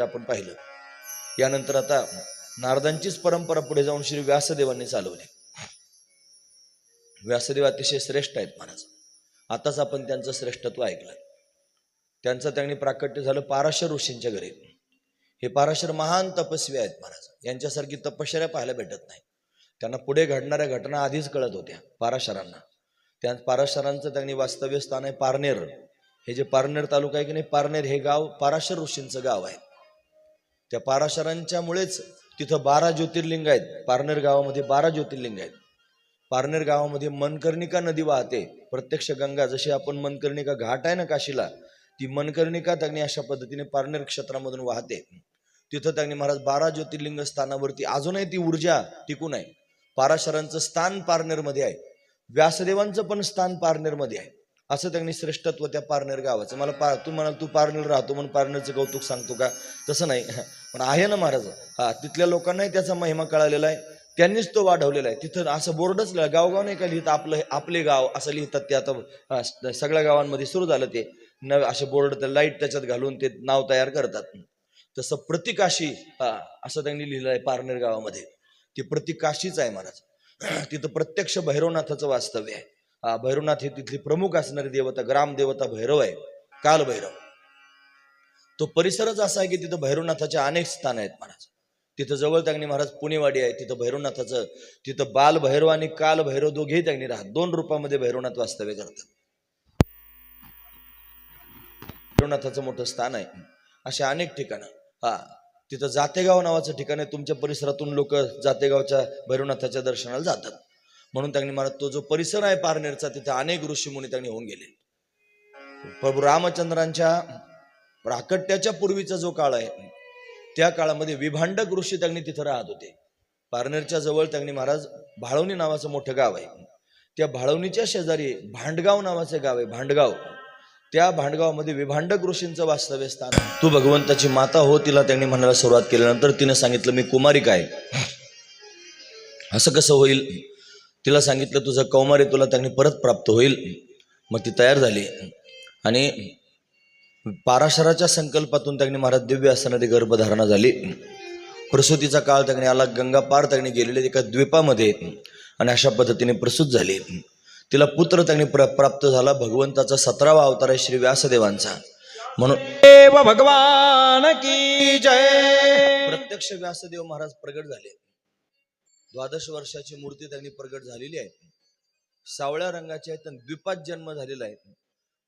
आपण पाहिलं. यानंतर आता नारदांचीच परंपरा पुढे जाऊन श्री व्यासदेवांनी चालवली. व्यासदेव अतिशय श्रेष्ठ आहेत महाराज. आताच आपण त्यांचं श्रेष्ठत्व ऐकलं. त्यांचं त्यांनी प्राकट्य झालं पाराशर ऋषींच्या घरी. हे पाराशर महान तपस्वी आहेत महाराज. यांच्यासारखी तपश्चर्या पाहायला भेटत नाही. त्यांना पुढे घडणाऱ्या घटना आधीच कळत होत्या पाराशरांना. त्या पाराशरांचं त्यांनी वास्तव्य स्थान आहे पारनेर. हे जे पारनेर तालुका आहे की नाही? पारनेर हे गाव पाराशर ऋषींचं गाव आहे. त्या पाराशरांच्यामुळेच तिथं बारा ज्योतिर्लिंग आहेत. पारनेर गावामध्ये बारा ज्योतिर्लिंग आहेत. पारनेर गावामध्ये मनकर्णिका नदी वाहते. प्रत्यक्ष गंगा जशी आपण मनकर्णिका घाट आहे ना काशीला ती मनकर्णिका त्यांनी अशा पद्धतीने पारनेर क्षेत्रामधून वाहते. तिथं त्यांनी महाराज बारा ज्योतिर्लिंग स्थानावरती अजूनही ती ऊर्जा टिकून आहे. पाराशरांचं स्थान पारनेरमध्ये आहे. व्यासदेवांचं पण स्थान पारनेरमध्ये आहे. असं त्यांनी श्रेष्ठत्व त्या पारनेर गावाचं. मला पा तू म्हणाल तू पारनेर राहतो म्हणून पारनेरचं कौतुक सांगतो का? तसं नाही. पण आहे ना महाराज. हा तिथल्या लोकांनाही त्याचा महिमा कळालेला आहे. त्यांनीच तो वाढवलेला आहे. तिथं असं बोर्डच लिहिलं गावगाव नाही का लिहितं आपलं आपले गाव असं लिहितात ते आता. सगळ्या गावांमध्ये सुरू झालं ते. नव असे बोर्ड लाइट त्याच्यात घालून ते नाव तयार करतात. तसं प्रतिकाशी हा, असं त्यांनी लिहिलं आहे पारनेर गावामध्ये. ती प्रतिकाशीच आहे महाराज. तिथं प्रत्यक्ष भैरवनाथाचं वास्तव्य आहे. भैरवनाथ हे तिथली प्रमुख असणारी देवता ग्रामदेवता भैरव आहे कालभैरव. तो परिसरच असा आहे की तिथं भैरवनाथाचे अनेक स्थान आहेत महाराज. तिथं जवळ त्यांनी महाराज पुणेवाडी आहे तिथं भैरवनाथाचं तिथं बालभैरव आणि कालभैरव दोघेही त्यांनी राहत दोन रूपामध्ये भैरवनाथ वास्तव्य करतात. भैरवनाथाचं मोठं स्थान आहे. अशा अनेक ठिकाणं. हा तिथं जातेगाव नावाचं ठिकाण आहे. तुमच्या परिसरातून लोक जातेगावच्या भैरवनाथाच्या दर्शनाला जातात. म्हणून त्यांनी मला तो जो परिसर आहे पारनेरचा तिथे अनेक ऋषीमुनी त्यांनी होऊन गेले. प्रभू रामचंद्रांच्या प्राकट्याच्या पूर्वीचा जो काळ आहे त्या काळामध्ये विभांडक ऋषी त्यांनी तिथं राहत होते. पारनेरच्या जवळ त्यांनी महाराज भाळवणी नावाचं मोठं गाव आहे. त्या भाळवणीच्या शेजारी भांडगाव नावाचं गाव आहे भांडगाव. त्या भांडगावमध्ये विभांडक ऋषींचं वास्तव्य स्थान तू भगवंताची माता हो तिला त्यांनी म्हणायला सुरुवात केल्यानंतर तिने सांगितलं मी कुमारिका आहे. असं कसं होईल? तिला सांगितलं तुझं कौमार्य तुला त्यांनी परत प्राप्त होईल. मग ती तयार झाली. आणि पाराशराच्या संकल्पातून त्यांनी महाराज दिव्य असणारी गर्भधारणा झाली. प्रसूतीचा काळ त्यांनी आला गंगा पार त्यांनी गेलेले एका द्वीपामध्ये आणि अशा पद्धतीने प्रसूत झाली. तिला पुत्र त्यांनी प्र प्राप्त झाला भगवंताचा सतरावा अवतार आहे श्री व्यासदेवांचा. म्हणून देव भगवान की जय. प्रत्यक्ष व्यासदेव महाराज प्रगट झाले. द्वादश वर्षाची मूर्ती त्यांनी प्रगट झालेली आहे. सावळ्या रंगाची आहे तर द्विपात जन्म झालेला आहे.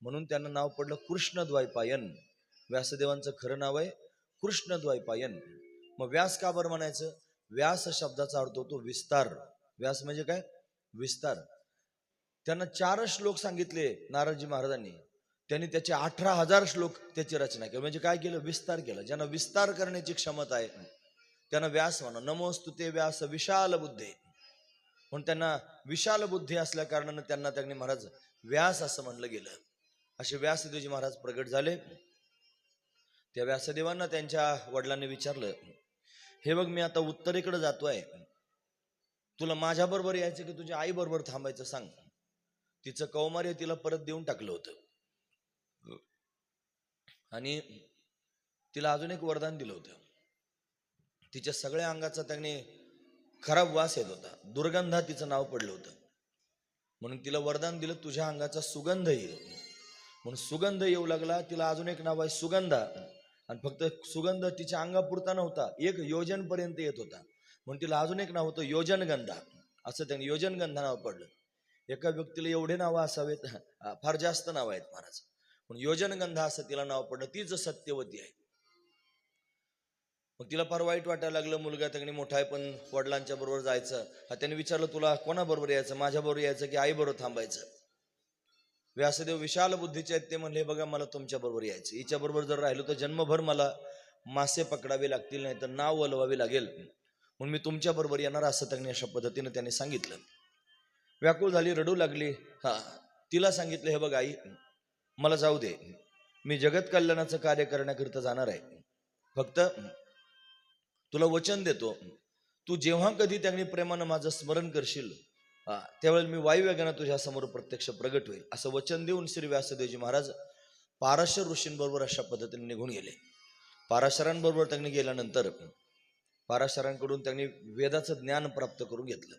म्हणून त्यांना नाव पडलं कृष्णद्वैपायन व्यासदेवांचं खरं नाव आहे कृष्णद्वैपायन मग व्यास का बरं म्हणायचं? व्यास शब्दाचा अर्थ होतो विस्तार. व्यास म्हणजे काय? विस्तार. त्यांना चार श्लोक सांगितले नारदजी महाराजांनी. त्यांनी त्याचे अठरा हजार श्लोक त्याची रचना केली. म्हणजे काय केलं? विस्तार केला. ज्यांना विस्तार करण्याची क्षमता आहे त्यांना व्यास म्हणा. नमोस्तु ते व्यास विशाल बुद्धे. म्हणून त्यांना विशाल बुद्धी असल्या कारणानं त्यांना त्यांनी महाराज व्यास असं म्हणलं गेलं. असे व्यासदेवजी महाराज प्रगट झाले. त्या व्यासदेवांना त्यांच्या वडिलांनी विचारलं हे बघ मी आता उत्तरेकडे जातोय. तुला माझ्याबरोबर यायचं की तुझ्या आईबरोबर थांबायचं सांग. तिचं कौमार्य तिला परत देऊन टाकलं होतं. आणि तिला अजून एक वरदान दिलं होतं. तिच्या सगळ्या अंगाचा त्याने खराब वास येत होता. दुर्गंधा तिचं नाव पडलं होतं. म्हणून तिला वरदान दिलं तुझ्या अंगाचा सुगंध येईल म्हणून सुगंध येऊ लागला तिला अजून एक नाव आहे सुगंधा. आणि फक्त सुगंध तिच्या अंगापुरता नव्हता एक योजनपर्यंत येत होता. म्हणून तिला अजून एक नाव होतं योजनगंधा. असं त्यांनी योजनगंधा नाव पडलं. एका व्यक्तीला एवढे नावं असावेत फार जास्त नाव आहेत महाराज. पण योजनगंधा असं तिला नाव पडलं. तीच सत्यवती आहे मग तिला फार वाईट वाटायला लागलं मुलगा त्यांनी मोठा आहे पण वडिलांच्या बरोबर जायचं. हा त्याने विचारलं तुला कोणाबरोबर यायचं? माझ्याबरोबर यायचं की आईबरोबर थांबायचं? व्यासदेव विशाल बुद्धीचे आहेत ते म्हणले बघा मला तुमच्या बरोबर यायचं. हिच्या बरोबर जर राहिलो तर जन्मभर मला मासे पकडावे लागतील नाही तर नाव वलवावे लागेल. म्हणून मी तुमच्या बरोबर येणार असं त्यांनी अशा पद्धतीनं त्याने सांगितलं. व्याकुळ झाली रडू लागली. हा तिला सांगितलं हे बघ आई मला जाऊ दे. मी जगत कल्याणाचं कार्य करण्याकरिता जाणार आहे. फक्त तुला वचन देतो. तू जेव्हा कधी त्यांनी प्रेमानं माझं स्मरण करशील हा, त्यावेळेला मी वायुवेगानं तुझ्या समोर प्रत्यक्ष प्रगट होईल. असं वचन देऊन श्री व्यासदेवजी महाराज पाराशर ऋषींबरोबर अशा पद्धतीने निघून गेले. पाराशरांबरोबर त्यांनी गेल्यानंतर पाराशरांकडून त्यांनी वेदाचं ज्ञान प्राप्त करून घेतलं.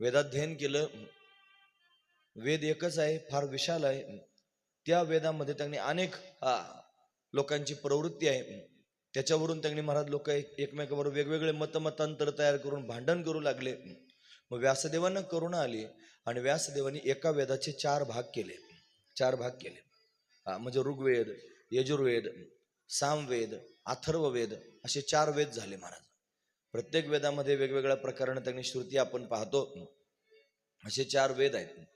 वेदाध्ययन केलं. वेद एकच आहे फार विशाल आहे. त्या वेदामध्ये त्यांनी अनेक लोकांची प्रवृत्ती आहे. त्याच्यावरून त्यांनी महाराज लोक एक एकमेकाबरोबर वेगवेगळे मतमतांतर तयार करून भांडण करू लागले. मग व्यासदेवांना करुणा आली आणि व्यासदेवांनी एका वेदाचे चार भाग केले. चार भाग केले. हा, म्हणजे ऋग्वेद यजुर्वेद सामवेद अथर्ववेद असे चार वेद झाले महाराज. प्रत्येक वेदामध्ये वेगवेगळ्या प्रकाराने त्यांनी श्रुती आपण पाहतो. असे चार वेद आहेत.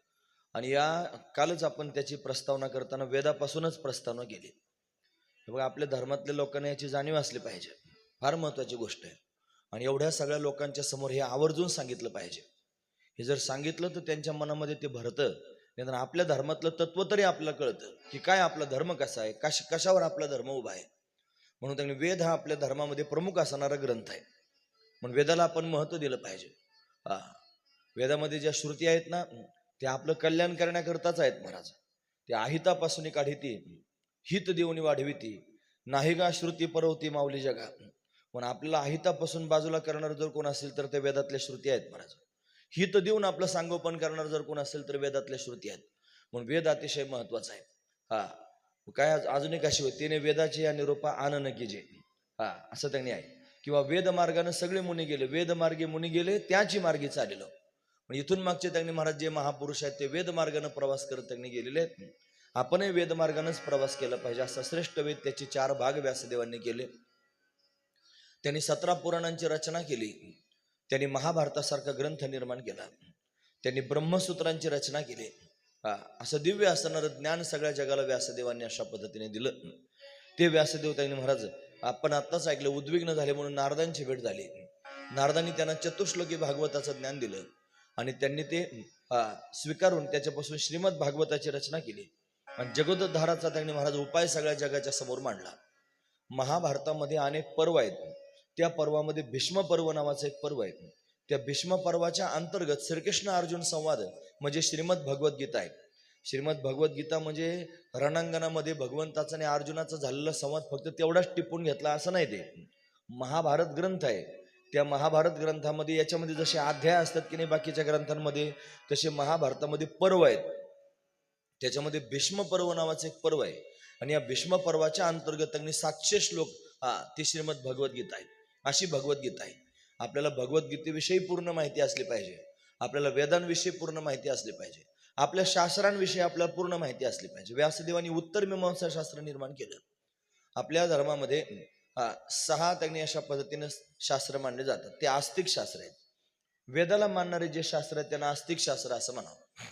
आणि या कालच आपण त्याची प्रस्तावना करताना वेदापासूनच प्रस्तावना केली. हे बघा आपल्या धर्मातल्या लोकांना याची जाणीव असली पाहिजे. फार महत्वाची गोष्ट आहे. आणि एवढ्या सगळ्या लोकांच्या समोर हे आवर्जून सांगितलं पाहिजे. हे जर सांगितलं तर त्यांच्या मनामध्ये ते भरतं. नाही आपल्या धर्मातलं तत्व तरी आपल्याला कळतं की काय आपला धर्म कसा आहे कश कशावर आपला धर्म उभा आहे. म्हणून त्यांनी वेद हा आपल्या धर्मामध्ये प्रमुख असणारा ग्रंथ आहे. म्हणून वेदाला आपण महत्त्व दिलं पाहिजे. हा. वेदामध्ये ज्या श्रुती आहेत ना ते आपलं कल्याण करण्याकरताच आहेत महाराज. ते आहितापासून काढिती हित देऊन वाढविती. नाही का श्रुती परवती माऊली जगा पण आपल्याला अहितापासून बाजूला करणार जर कोण असेल तर ते वेदातल्या श्रुती आहेत महाराज. हित देऊन आपलं सांगोपन करणार जर कोण असेल तर वेदातल्या श्रुती आहेत. म्हणून वेद अतिशय महत्त्वाचा आहे. हा. काय आज- अजून एक अशी होती. तिने वेदाची या निरूपा आनन की जे हा. असं त्यांनी आहे. किंवा वेद मार्गानं सगळे मुनी गेले. वेद मार्गे मुनी गेले त्याची मार्गी चाललेलो. पण इथून मागचे त्यांनी महाराज जे महापुरुष आहेत ते वेद मार्गानं प्रवास करत त्यांनी गेलेले आहेत. आपणही वेदमार्गानेच प्रवास केला पाहिजे. असा श्रेष्ठ वेद त्याचे चार भाग व्यासदेवांनी केले. त्यांनी सतरा पुराणांची रचना केली. त्यांनी महाभारतासारखा ग्रंथ निर्माण केला. त्यांनी ब्रह्मसूत्रांची रचना केली. हा, असं दिव्य असणारं ज्ञान सगळ्या जगाला व्यासदेवांनी अशा पद्धतीने दिलं. ते व्यासदेव त्यांनी महाराज आपण आत्ताच ऐकलं उद्विग्न झाले म्हणून नारदांची भेट झाली. नारदांनी त्यांना चतुश्लोकी भागवताचं ज्ञान दिलं. आणि त्यांनी ते स्वीकारून त्याच्यापासून श्रीमद भागवताची रचना केली. आणि जगोदधाराचा त्यांनी महाराज उपाय सगळ्या जगाच्या समोर मांडला. महाभारतामध्ये अनेक पर्व आहेत. त्या पर्वामध्ये भीष्म पर्व नावाचं एक पर्व आहे. त्या भीष्म पर्वाच्या अंतर्गत श्रीकृष्ण अर्जुन संवाद म्हणजे श्रीमद भगवद्गीता आहे. श्रीमद भगवद्गीता म्हणजे रणांगणामध्ये भगवंताचा आणि अर्जुनाचा झालेला संवाद फक्त तेवढाच टिपून घेतला असं नाही ते. महाभारत ग्रंथ आहे. त्या महाभारत ग्रंथामध्ये याच्यामध्ये जसे अध्याय असतात की नाही बाकीच्या ग्रंथांमध्ये तसे महाभारतामध्ये पर्व आहेत. त्याच्यामध्ये भीष्म पर्व नावाचं एक पर्व आहे. आणि या भीष्म पर्वाच्या अंतर्गत त्यांनी सातशे श्लोक हा ती श्रीमद भगवद्गीता आहे अशी भगवद्गीता आहे. आपल्याला भगवद्गीतेविषयी पूर्ण माहिती असली पाहिजे. आपल्याला वेदांविषयी पूर्ण माहिती असली पाहिजे. आपल्या शास्त्रांविषयी आपल्याला पूर्ण माहिती असली पाहिजे. व्यासदेवांनी उत्तर मीमांसा शास्त्र निर्माण केलं. आपल्या धर्मामध्ये सहा त्यांनी अशा पद्धतीनं शास्त्र मानले जातात. ते आस्तिक शास्त्र आहेत. वेदाला मानणारे जे शास्त्र आहेत त्यांना आस्तिक शास्त्र असं म्हणावं.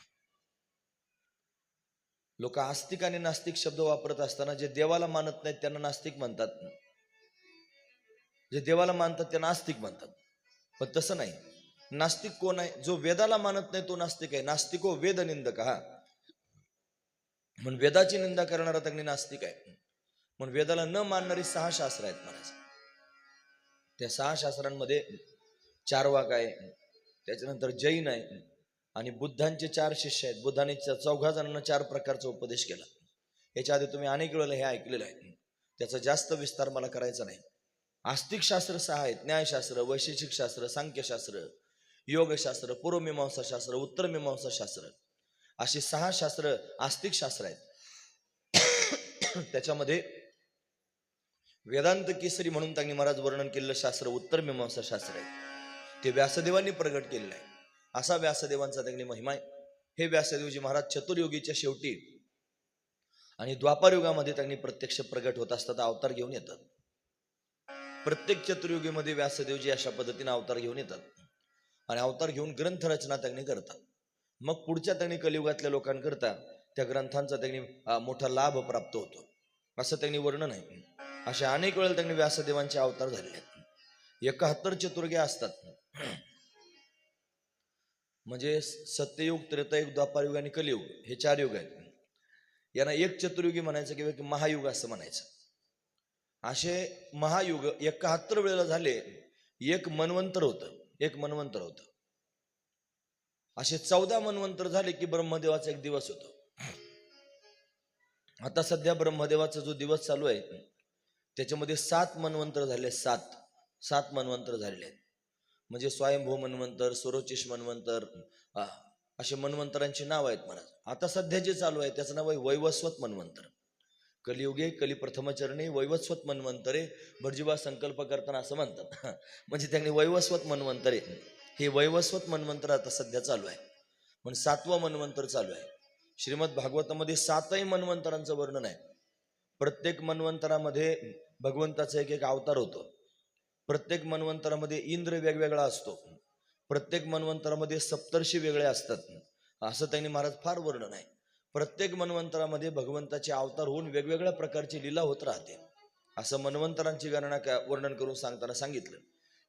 लोक आस्तिक आणि नास्तिक शब्द वापरत असताना जे देवाला मानत नाहीत त्यांना नास्तिक म्हणतात. जे देवाला मानतात त्यांना आस्तिक म्हणतात. पण तसं नाही. नास्तिक कोण आहे? जो वेदाला मानत नाही तो नास्तिक आहे. नास्तिको वेद निंदक हा. म्हणून वेदाची निंदा करणारा त्यांनी नास्तिक आहे. म्हणून वेदाला न मानणारी सहा शास्त्र आहेत महाराज. त्या सहा शास्त्रांमध्ये चारवाक आहे. त्याच्यानंतर जैन आहे. आणि बुद्धांचे चार शिष्य आहेत. बुद्धाने चौघा जणांना चार प्रकारचा उपदेश केला. याच्या आधी तुम्ही अनेक वेळेला हे ऐकलेलं आहे. त्याचा जास्त विस्तार मला करायचा नाही. आस्तिक शास्त्र सहा आहेत. न्यायशास्त्र वैशेषिक शास्त्र सांख्यशास्त्र योगशास्त्र पूर्वमीमांसा शास्त्र उत्तर मीमांसा शास्त्र. अशी सहा शास्त्र आस्तिक शास्त्र आहेत. त्याच्यामध्ये वेदांत केसरी म्हणून त्यांनी महाराज वर्णन केलेलं शास्त्र उत्तर मीमांसा शास्त्र आहे. ते व्यासदेवांनी प्रगट केलेलं आहे. असा व्यासदेवांचा त्यांनी महिमा आहे. हे व्यासदेवजी महाराज चतुर्युगीच्या शेवटी आणि द्वापारयुगामध्ये त्यांनी प्रत्यक्ष प्रगट होत असतात अवतार घेऊन येतात. प्रत्येक चतुर्युगीमध्ये व्यासदेवजी अशा पद्धतीने अवतार घेऊन येतात. आणि अवतार घेऊन ग्रंथरचना त्यांनी करतात. मग पुढच्या त्यांनी कलियुगातल्या लोकांकरता त्या ग्रंथांचा त्यांनी मोठा लाभ प्राप्त होतो. असं त्यांनी वर्णन आहे. अशा अनेक वेळेला त्यांनी व्यासदेवांचे अवतार झालेले आहेत. एकाहत्तर चतुर्गे असतात. म्हणजे सत्ययुग त्रेतायुग द्वापारयुग आणि कलियुग हे चार युग आहेत. यांना एक चतुर्युगी म्हणायचं किंवा महायुग असं म्हणायचं. असे महायुग एकाहत्तर वेळेला झाले एक मनवंतर होतं एक मनवंतर होतं. असे चौदा मनवंतर झाले की ब्रह्मदेवाचा एक दिवस होतो. आता सध्या ब्रह्मदेवाचा जो दिवस चालू आहे त्याच्यामध्ये सात मनवंतर झाले सात सात मनवंतर झालेले आहेत. म्हणजे स्वयंभू मनवंतर स्वरोचिष मनवंतर असे मनवंतरांची नाव आहेत महाराज. आता सध्या जे चालू आहे त्याचं नाव आहे वैवस्वत मनवंतर. कलियुगे कली प्रथमचरणी वैवस्वत मनवंतरे भटजीबा संकल्प करताना असं म्हणतात. म्हणजे त्यांनी वैवस्वत मनवंतरे हे वैवस्वत मनवंतर आता सध्या चालू आहे. म्हणून सातवं मनवंतर चालू आहे. श्रीमद भागवतामध्ये सातही मनवंतरांचं वर्णन आहे. प्रत्येक मनवंतरामध्ये भगवंताचा एक एक अवतार होतो. प्रत्येक मनवंतरामध्ये इंद्र वेगवेगळा असतो. प्रत्येक मनवंतरामध्ये सप्तर्षी वेगळे असतात. असं त्यांनी महाराज फार वर्णन आहे. प्रत्येक मनवंतरामध्ये भगवंताचे अवतार होऊन वेगवेगळ्या प्रकारची लीला होत राहते. असं मनवंतरांची गणना वर्णन करून सांगताना सांगितलं.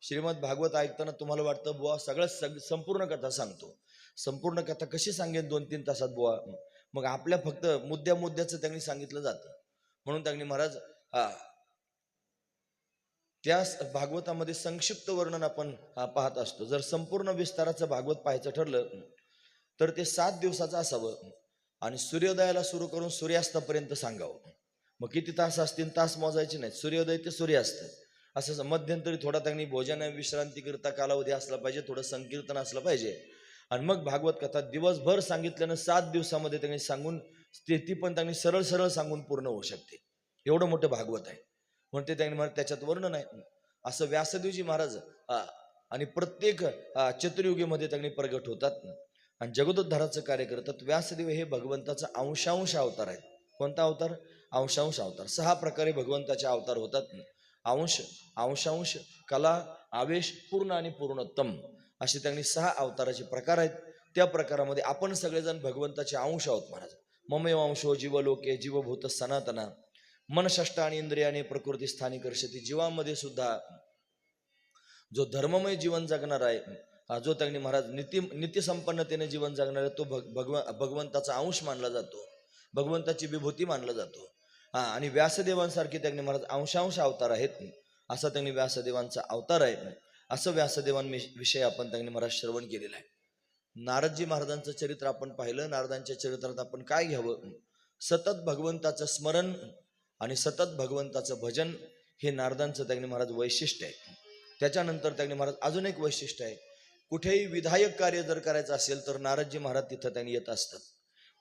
श्रीमद भागवत ऐकताना तुम्हाला वाटतं बुवा सगळं सग संपूर्ण कथा सांगतो. संपूर्ण कथा कशी सांगेन दोन तीन तासात बुवा? मग आपल्या फक्त मुद्द्या मुद्द्याचं त्यांनी सांगितलं जातं. म्हणून त्यांनी महाराज हा त्या भागवतामध्ये संक्षिप्त वर्णन आपण हा, पाहत असतो. जर संपूर्ण विस्ताराचं भागवत पाहायचं ठरलं तर ते सात दिवसाचं असावं आणि सूर्योदयाला सुरू करून सूर्यास्तापर्यंत सांगावं. मग किती तास असतील तास मोजायचे नाहीत. सूर्योदय ते सूर्यास्त. असं मध्यंतरी थोडा त्यांनी भोजन विश्रांतीकरता कालावधी असला पाहिजे थोडं संकीर्तन असलं पाहिजे. आणि मग भागवत कथा दिवसभर सांगितल्यानं सात दिवसामध्ये त्यांनी सांगून ते ती पण त्यांनी सरळ सरळ सांगून पूर्ण होऊ शकते. एवढं मोठं भागवत आहे. म्हणते ते त्यांनी म्हण त्याच्यात वर्णन आहे असं व्यासदेवजी महाराज आणि प्रत्येक चतुर्युगीमध्ये त्यांनी प्रगट होतात. आणि जगदोद्धाराचं कार्य करतात. व्यासदेव हे भगवंताचा अंशांश अवतार आहेत. कोणता अवतार? अंशांश अवतार. सहा प्रकारे भगवंताचे अवतार होतात. अंश अंशांश कला आवेश पूर्ण आणि पूर्णोत्तम असे त्यांनी सहा अवताराचे प्रकार आहेत. त्या प्रकारामध्ये आपण सगळेजण भगवंताचे अंश आहोत महाराज. ममयो अंशो जीवलोके जीवभूत सनातना. मनषष्ट आणि इंद्रियाने प्रकृती स्थानिक कर्षती जीवामध्ये सुद्धा जो धर्ममय जीवन जगणार आहे हा जो त्यांनी महाराज नीती नीतीसंपन्नतेने जीवन जगणार आहे तो भग भगव भगवंताचा अंश मानला जातो. भगवंताची विभूती मानला जातो. हा आणि व्यासदेवांसारखे त्यांनी महाराज अंशांश अवतार आहेत. असा त्यांनी व्यासदेवांचा अवतार आहे. असं व्यासदेवांविषयी आपण त्यांनी महाराज श्रवण केलेलं आहे. नारदजी महाराजांचं चरित्र आपण पाहिलं. नारदांच्या चरित्रात आपण काय घ्यावं? सतत भगवंताचं स्मरण आणि सतत भगवंताचं भजन हे नारदांचं त्यांनी महाराज वैशिष्ट्य आहे. त्याच्यानंतर त्यांनी महाराज अजून एक वैशिष्ट्य आहे. कुठेही विधायक कार्य जर करायचं असेल तर नारदजी महाराज तिथं त्यांनी येत असतात.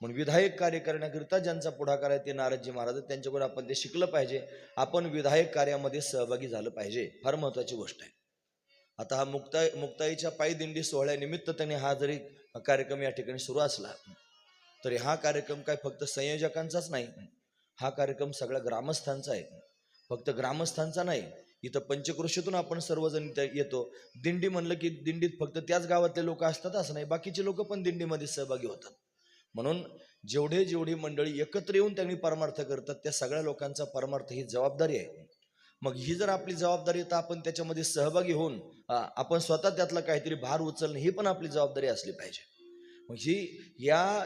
म्हणून विधायक कार्य करण्याकरिता ज्यांचा पुढाकार आहे ते नारदजी महाराज त्यांच्याकडून आपण ते शिकलं पाहिजे. आपण विधायक कार्यामध्ये सहभागी झालं पाहिजे. फार महत्वाची गोष्ट आहे. आता हा मुक्ताई मुक्ताईच्या पायदिंडी सोहळ्यानिमित्त त्यांनी हा जरी कार्यक्रम या ठिकाणी सुरू असला तरी हा कार्यक्रम काय फक्त संयोजकांचाच नाही. हा कार्यक्रम सगळ्या ग्रामस्थांचा आहे. फक्त ग्रामस्थांचा नाही इथं पंचक्रोशीतून आपण सर्वजण इथं येतो. दिंडी म्हणलं की दिंडीत फक्त त्याच गावातले लोक असतात असं नाही बाकीचे लोक पण दिंडीमध्ये सहभागी होतात. म्हणून जेवढे जेवढी मंडळी एकत्र येऊन त्यांनी परमार्थ करतात त्या सगळ्या लोकांचा परमार्थ ही जबाबदारी आहे. मग ही जर आपली जबाबदारी तर आपण त्याच्यामध्ये सहभागी होऊन आपण स्वतः त्यातला काहीतरी भार उचलणं ही पण आपली जबाबदारी असली पाहिजे. मग ही या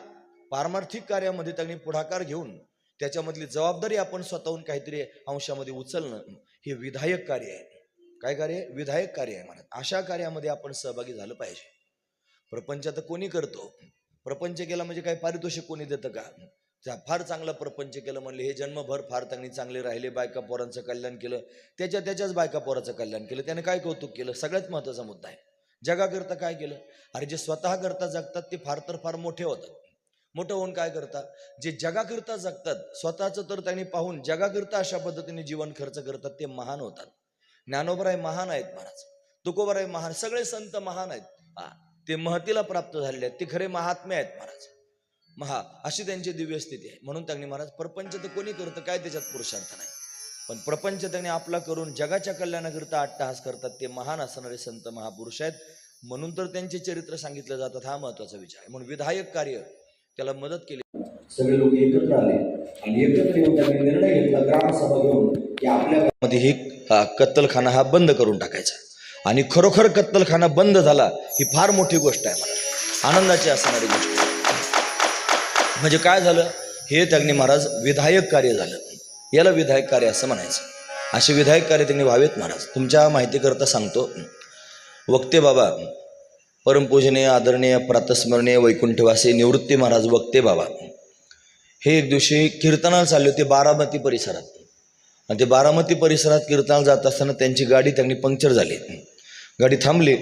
पारमार्थिक कार्यामध्ये त्यांनी पुढाकार घेऊन त्याच्यामधली जबाबदारी आपण स्वतःहून काहीतरी अंशामध्ये उचलणं हे विधायक कार्य आहे. काय कार्य? विधायक कार्य आहे म्हणत अशा कार्यामध्ये आपण सहभागी झालं पाहिजे. प्रपंच तर कोणी करतो? प्रपंच केला म्हणजे काय? पारितोषिक कोणी देतं का? फार चांगला प्रपंच केलं म्हणले हे जन्मभर फार त्यांनी चांगले राहिले बायका पोरांचं कल्याण केलं. त्याच्या त्याच्याच बायका पोराचं कल्याण केलं. त्याने काय कौतुक केलं? सगळ्यात महत्त्वाचा मुद्दा आहे. जगाकरता काय केलं? अरे जे स्वतः करता जगतात ते फार तर फार मोठे होतात. मोठं होऊन काय करतात? जे जगाकरता जगतात स्वतःचं तर त्यांनी पाहून जगाकरता अशा पद्धतीने जीवन खर्च करतात ते महान होतात. ज्ञानोबराय महान आहेत महाराज. तुकोबराय महान सगळे संत महान आहेत. हा ते महतीला प्राप्त झालेले आहेत. ते खरे महात्मे आहेत महाराज. महा अशी त्यांची दिव्य स्थिती आहे. म्हणून त्यांनी महाराज प्रपंच तर कोणी करतं काय त्याच्यात पुरुषार्थ नाही. पण प्रपंच त्यांनी आपला करून जगाच्या कल्याणाकरिता अट्टहास करतात ते महान असणारे संत महापुरुष आहेत. म्हणून तर त्यांचे चरित्र सांगितलं जातात हा महत्त्वाचा विचार आहे. म्हणून विधायक कार्य त्याला मदत केली. सगळे लोक एकत्र आले आणि एकत्र येऊन त्यांनी निर्णय घेतला ग्रामसभा घेऊन की आपल्या मध्ये ही कत्तलखाना हा बंद करून टाकायचा. आणि खरोखर कत्तलखाना बंद झाला ही फार मोठी गोष्ट आहे मला. आनंदाची असणारी गोष्ट. म्हणजे काय झालं? हे त्यांनी महाराज विधायक कार्य झालं. याला विधायक कार्य असं म्हणायचं. असे विधायक कार्य त्यांनी व्हावेत महाराज. तुमच्या माहितीकरता सांगतो. वक्ते बाबा परमपूजनीय आदरणीय प्रातस्मरणीय वैकुंठवासी निवृत्ती महाराज वक्ते बाबा. हे एक दिवशी कीर्तनाला चालले होते बारामती परिसरात. आणि ते बारामती परिसरात कीर्तनाला जात असताना त्यांची गाडी त्यांनी पंक्चर झाली. गाडी थांबली.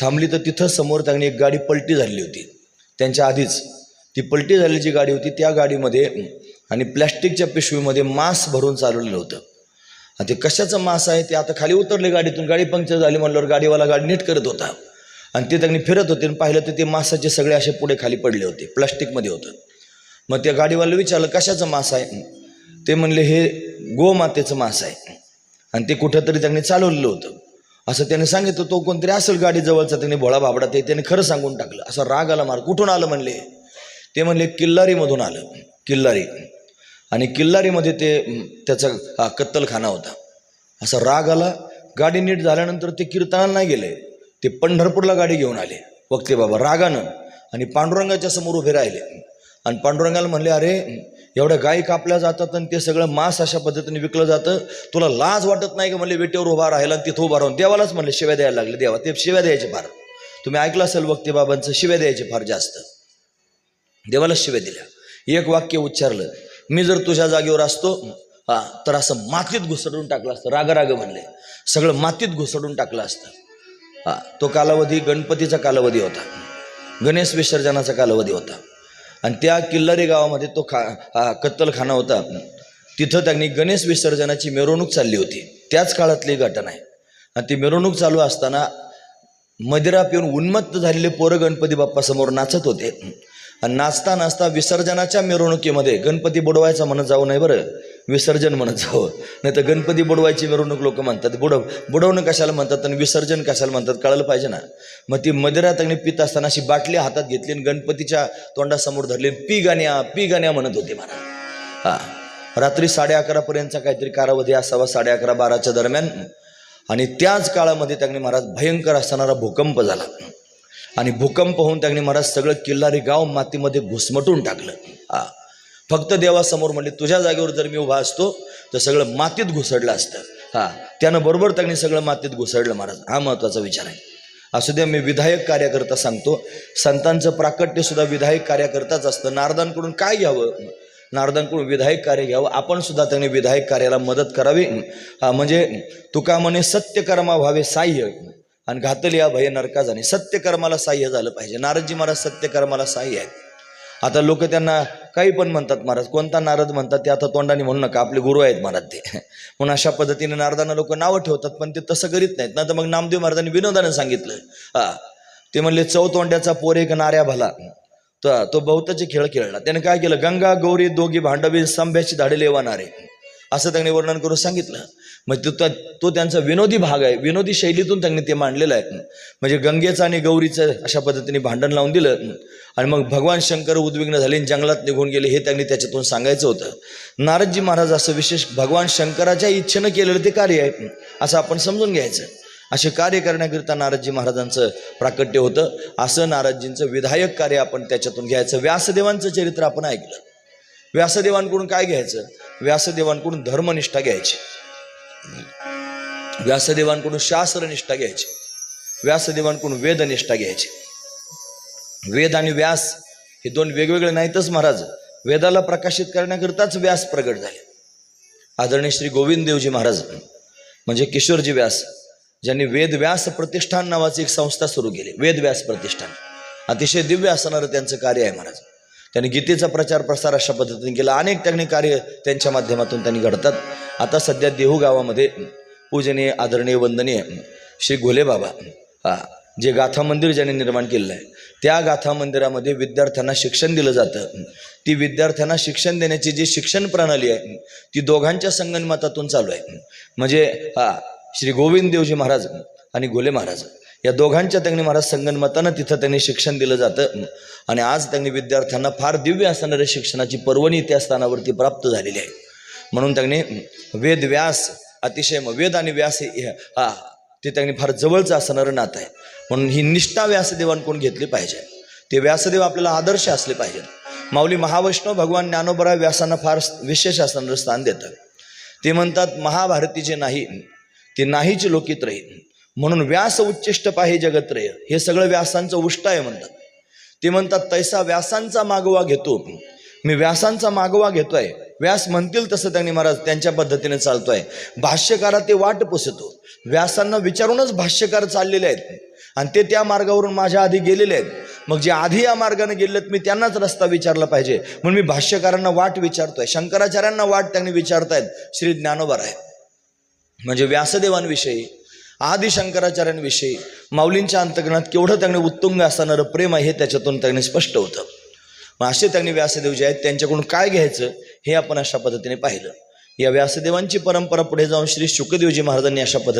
थांबली तर तिथं समोर त्यांनी एक गाडी पलटी झालेली होती. त्यांच्या आधीच. ती पलटी झालेली जी गाडी होती त्या गाडीमध्ये आणि प्लॅस्टिकच्या पिशवीमध्ये मांस भरून चालवलेलं होतं. आणि ते कशाचं मांस आहे? ते आता खाली उतरले गाडीतून. गाडी पंक्चर झाली म्हणल्यावर गाडीवाला गाडी नीट करत होता. आणि ते त्यांनी फिरत होते आणि पाहिलं तर ते मासाचे सगळे असे पुढे खाली पडले होते प्लास्टिकमध्ये होतं. मग त्या गाडीवाला विचारलं कशाचं मास आहे? ते म्हणले हे गोमातेचं मास आहे. आणि ते कुठंतरी त्यांनी चालवलेलं होतं. असं त्याने सांगितलं तो कोणतरी असेल गाडीजवळचा त्याने भोळा भाबडा ते त्याने खरं सांगून टाकलं. असं राग आला मार कुठून आलं म्हणले? ते म्हणले किल्लारीमधून आलं किल्लारी. आणि किल्लारीमध्ये ते त्याचा हा, कत्तलखाना होता. असा राग आला गाडी नीट झाल्यानंतर ते कीर्तनाला नाही गेले. ते पंढरपूरला गाडी घेऊन आले. वक्ते बाबा रागानं आणि पांडुरंगाच्या समोर उभे राहिले. आणि पांडुरंगाला म्हणले अरे एवढ्या गायी कापल्या जातात आणि ते सगळं मांस अशा पद्धतीने विकलं जातं. तुला लाज वाटत नाही का? म्हणले वेटेवर उभा राहिला आणि तिथं उभा राहून. देवालाच म्हणले शिव्या द्यायला लागले. देवा ते शिव्या द्यायचे फार. तुम्ही ऐकलं असेल वक्ते बाबांचं शिव्या द्यायचे फार जास्त. देवालाच शिव्या दिल्या. एक वाक्य उच्चारलं मी जर तुझ्या जागेवर असतो हा तर असं मातीत घुसडून टाकलं असतं. रागराग म्हणले सगळं मातीत घुसडून टाकलं असतं. हा तो कालावधी गणपतीचा कालावधी होता. गणेश विसर्जनाचा कालावधी होता. आणि त्या किल्लारी गावामध्ये तो खा हा कत्तलखाना होता. तिथं त्यांनी गणेश विसर्जनाची मिरवणूक चालली होती. त्याच काळातली घटना आहे. आणि ती मिरवणूक चालू असताना मदिरा पिऊन उन्मत्त झालेले पोरं गणपती बाप्पासमोर नाचत होते. आणि नाचता नाचता विसर्जनाच्या मिरवणुकीमध्ये गणपती बुडवायचा म्हणत जाऊ नये बरं. विसर्जन म्हणत जावं नाही तर गणपती बुडवायची मिरवणूक लोक म्हणतात. बुडव बुडवणं कशाला म्हणतात आणि विसर्जन कशाला म्हणतात कळलं पाहिजे ना. मग ती मदिरात आणि पित असताना अशी बाटली हातात घेतली आणि गणपतीच्या तोंडासमोर धरली पी गाण्या पी गाण्या म्हणत होते मला हा. रात्री साडे अकरापर्यंतचा काहीतरी कालावधी असावा साडे अकरा बाराच्या दरम्यान. आणि त्याच काळामध्ये त्यांनी महाराज भयंकर असणारा भूकंप झाला. आणि भूकंप होऊन त्यांनी महाराज सगळं किल्लारी गाव मातीमध्ये घुसमटून टाकलं. हा. फक्त देवासमोर म्हणले तुझ्या जागेवर जर मी उभा असतो तर सगळं मातीत घुसडलं असतं. हां त्यानं बरोबर त्यांनी सगळं मातीत घुसडलं महाराज. हा महत्त्वाचा विचार आहे. असू द्या मी विधायक कार्यकर्ता सांगतो. संतांचं प्राकट्य सुद्धा विधायक कार्यकर्ताच असतं. नारदांकडून काय घ्यावं? नारदांकडून विधायक कार्य घ्यावं. आपण सुद्धा त्यांनी विधायक कार्याला मदत करावी. हा म्हणजे तुका म्हणे सत्यकर्मा व्हावे साह्य. आणि घातली या भय नरकाजाने. सत्यकर्माला साह्य झालं पाहिजे. नारदजी महाराज सत्यकर्माला साह्य आहेत. आता लोक त्यांना काही पण म्हणतात महाराज कोणता नारद म्हणतात ते आता तोंडाने म्हणू नका आपले गुरु आहेत महाराज ते. म्हणून अशा पद्धतीने नारदांना लोक नावं ठेवतात पण ते तसं करीत नाहीत. ना तर मग नामदेव महाराजांनी विनोदानं सांगितलं. हा. ते म्हणले चौतोंड्याचा पोर एक नाऱ्या भला. तर तो बहुताचे खेळ खेळला. त्याने काय केलं? गंगा गौरी दोघी भांडवी संभ्याची धाडे लेवानारे. असं त्यांनी वर्णन करून सांगितलं. मग तो तो त्यांचा विनोदी भाग आहे. विनोदी शैलीतून त्यांनी ते मांडलेलं आहे. म्हणजे गंगेचं आणि गौरीचं अशा पद्धतीने भांडण लावून दिलं. आणि मग भगवान शंकर उद्विग्न झाले आणि जंगलात निघून गेले हे त्यांनी त्याच्यातून सांगायचं होतं. नारदजी महाराज असं विशेष भगवान शंकराच्या इच्छेनं केलेलं ते कार्य आहे. असं आपण समजून घ्यायचं. असे कार्य करण्याकरिता नारदजी महाराजांचं प्राकट्य होतं. असं नारदजींचं विधायक कार्य आपण त्याच्यातून घ्यायचं. व्यासदेवांचं चरित्र आपण ऐकलं. व्यासदेवांकडून काय घ्यायचं? व्यासदेवांकडून धर्मनिष्ठा घ्यायची. व्यासदेवांकडून शास्त्रनिष्ठा घ्यायची. व्यासदेवांकडून वेदनिष्ठा घ्यायची. वेद आणि व्यास हे दोन वेगवेगळे नाहीतच महाराज. वेदाला प्रकाशित करण्याकरिताच व्यास प्रगट झाले. आदरणीय श्री गोविंद देवजी महाराज म्हणजे किशोरजी व्यास ज्यांनी वेद व्यास प्रतिष्ठान नावाची एक संस्था सुरू केली. वेद व्यास प्रतिष्ठान. अतिशय दिव्य असणारं त्यांचं कार्य आहे महाराज. त्यांनी गीतेचा प्रचार प्रसार अशा पद्धतीने केला. अनेक त्यांनी कार्य त्यांच्या माध्यमातून त्यांनी घडतात. आता सध्या देहू गावामध्ये पूजनीय आदरणीय वंदनीय श्री घोलेबाबा हा जे गाथा मंदिर ज्यांनी निर्माण केलेलं आहे त्या गाथा मंदिरामध्ये विद्यार्थ्यांना शिक्षण दिलं जातं. ती विद्यार्थ्यांना शिक्षण देण्याची जी शिक्षण प्रणाली आहे ती दोघांच्या संगणमतातून चालू आहे. म्हणजे हा श्री गोविंद देवजी महाराज आणि घोले महाराज. या दोघांच्या त्यांनी महाराज संगनमतानं तिथं त्यांनी शिक्षण दिलं जातं. आणि आज त्यांनी विद्यार्थ्यांना फार दिव्य असणाऱ्या शिक्षणाची पर्वणी त्या स्थानावरती प्राप्त झालेली आहे. म्हणून त्यांनी वेद व्यास अतिशय वेद आणि व्यास हे हा ते त्यांनी फार जवळचं असणारं नातं आहे. म्हणून ही निष्ठा व्यासदेवांकडून घेतली पाहिजे? ते व्यासदेव आपल्याला आदर्श असले पाहिजेत. माऊली महावैष्णव भगवान ज्ञानोबरा व्यासांना फार विशेष असणारं स्थान देतात. ते म्हणतात महाभारतीचे नाही ते नाहीचे लोकित राहील म्हणून व्यास उच्चिष्ट पाहि जगत्रय. हे सगळं व्यासांचं उष्ट आहे म्हणतात. ते म्हणतात तैसा व्यासांचा मागोवा घेतो मी. व्यासांचा मागोवा घेतोय. व्यास म्हणतील तसं त्यांनी महाराज त्यांच्या पद्धतीने चालतोय. भाष्यकारा ते वाट पुसतो. व्यासांना विचारूनच भाष्यकार चाललेले आहेत. आणि ते त्या मार्गावरून माझ्या आधी गेलेले आहेत. मग जे आधी या मार्गाने गेलेत मी त्यांनाच रस्ता विचारला पाहिजे. म्हणून मी भाष्यकारांना वाट विचारतोय. शंकराचार्यांना वाट त्यांनी विचारतायत. श्री ज्ञानोबर आहे म्हणजे व्यासदेवांविषयी आदिशंकराचार्यांविषयी माऊलींच्या अंतकरणात केवढं त्यांनी उत्तुंग असणारं प्रेम आहे हे त्याच्यातून त्यांनी स्पष्ट होतं. मग असे त्यांनी व्यासदेव जे आहेत त्यांच्याकडून काय घ्यायचं हे आपण अशा पद्धतीने पाहिलं. या व्यासदेवांची परंपरा पुढे जाऊन श्री शुकदेवजी महाराजांनी अशा पद्धतीने